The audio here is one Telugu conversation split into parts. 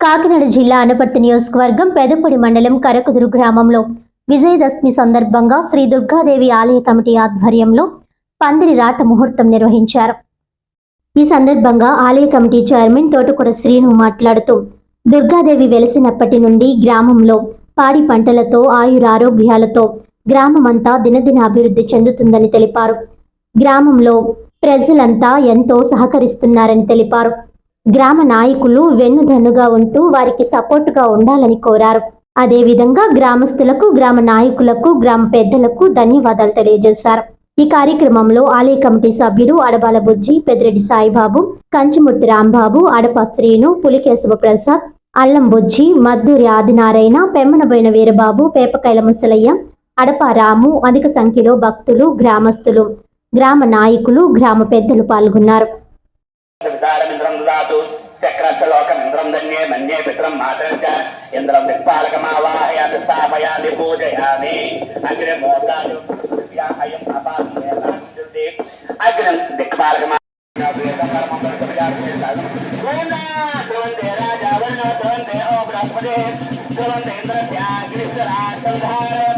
కాకినాడ జిల్లా అనపర్తి నియోజకవర్గం పెదపొడి మండలం కరకుదురు గ్రామంలో విజయదశమి సందర్భంగా శ్రీ దుర్గాదేవి ఆలయ కమిటీ ఆధ్వర్యంలో పందిరి రాట ముహూర్తం నిర్వహించారు. ఈ సందర్భంగా ఆలయ కమిటీ చైర్మన్ తోటకూర శ్రీను మాట్లాడుతూ దుర్గాదేవి వెలిసినప్పటి నుండి గ్రామంలో పాడి పంటలతో ఆయురారోగ్యాలతో గ్రామమంతా దినదిన అభివృద్ధి చెందుతుందని తెలిపారు. గ్రామంలో ప్రజలంతా ఎంతో సహకరిస్తున్నారని తెలిపారు. గ్రామ నాయకులు వెన్నుదన్నుగా ఉంటూ వారికి సపోర్టుగా ఉండాలని కోరారు. అదేవిధంగా గ్రామస్తులకు గ్రామ నాయకులకు గ్రామ పెద్దలకు ధన్యవాదాలు తెలియజేశారు. ఈ కార్యక్రమంలో ఆలయ కమిటీ సభ్యులు అడబాల బుజ్జి పెద్దిరెడ్డి సాయిబాబు కంచిమూర్తి రాంబాబు అడప శ్రీను పులికేశవ ప్రసాద్ అల్లం బుజ్జి మద్దూరి ఆదినారాయణ పెమ్మనబోయిన వీరబాబు పేపకైల ముసలయ్య అడప రాము అధిక సంఖ్యలో భక్తులు గ్రామస్తులు గ్రామ నాయకులు గ్రామ పెద్దలు పాల్గొన్నారు. విదారమింద్రం ఇంద్రం ధన్యే మన్యే పిత్రం మాత్రం ఇంద్రం దిక్పాలకమావాహయామి స్థాపయామి పూజయామి అగ్ని మోతాలు అయం అపాసి అగ్ని దిక్పాలకమా జయ జయ జగన్నే భక్తవత్సలే జయ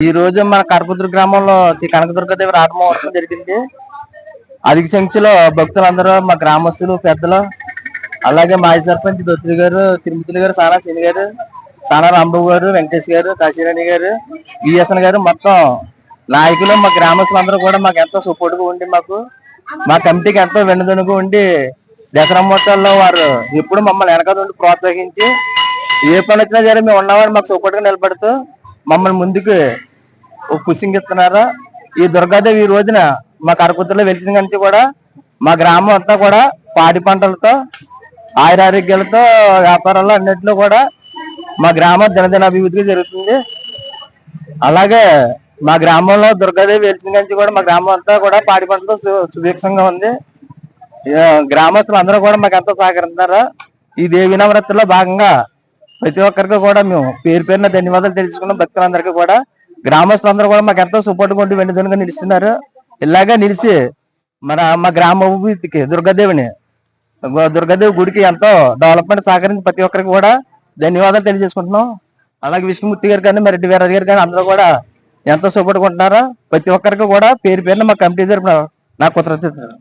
ఈ రోజు మన కనకదుర్గ గ్రామంలో శ్రీ కనకదుర్గదేవి రాట మహోత్సవం జరిగింది. అధిక సంఖ్యలో భక్తులందరూ మా గ్రామస్తులు పెద్దలు అలాగే మాజీ సర్పంచ్ దొత్రి గారు తిరుమతులు గారు సానా శని గారు సానా రాంబాబు గారు వెంకటేష్ గారు కాశీరాణి గారు విఎస్ఎన్ గారు మొత్తం నాయకులు మా గ్రామస్తులందరూ కూడా మాకు ఎంతో సపోర్ట్గా ఉండి మాకు మా కమిటీకి ఎంతో వెన్నుదనుగా ఉండి దసరా మహోత్సవంలో వారు ఎప్పుడు మమ్మల్ని వెనక ప్రోత్సహించి ఏ పని వచ్చినా సరే మేము ఉన్నవారు మాకు సపోర్ట్ నిలబడుతూ మమ్మల్ని ముందుకు ఒక ఈ దుర్గాదేవి ఈ రోజున మా కరకుతుల్లో వెలిసిన కంటే కూడా మా గ్రామం అంతా కూడా పాడి పంటలతో ఆయురారోగ్యాలతో వ్యాపారాలు అన్నింటిలో కూడా మా గ్రామం దినదిన అభివృద్ధిగా జరుగుతుంది. అలాగే మా గ్రామంలో దుర్గాదేవి వెలిచిన నుంచి కూడా మా గ్రామం అంతా కూడా పాడి పంటలతో సుభిక్షంగా ఉంది. గ్రామస్తులు అందరూ కూడా మాకు ఎంతో సహకరిస్తున్నారు. ఈ దేవి నవరాత్రిలో భాగంగా ప్రతి ఒక్కరికి కూడా మేము పేరు పేరున ధన్యవాదాలు తెలుసుకున్నాం భక్తులందరికీ కూడా. గ్రామస్తులందరూ కూడా మాకు ఎంతో సపోర్ట్ కొట్టి వెన్నుదనుగా నిలుస్తున్నారు. ఇలాగా నిలిచి మన మా గ్రామ అభివృద్ధికి దుర్గాదేవిని దుర్గాదేవి గుడికి ఎంతో డెవలప్మెంట్ సహకరించి ప్రతి ఒక్కరికి కూడా ధన్యవాదాలు తెలియజేసుకుంటున్నాం. అలాగే విష్ణుమూర్తి గారు కానీ రెడ్డి వీరాజు గారు కానీ అందరూ కూడా ఎంతో సపోర్ట్ కొంటున్నారు ప్రతి ఒక్కరికి కూడా పేరు పేరున మా కమిటీ తరఫున నా కృతజ్ఞతలు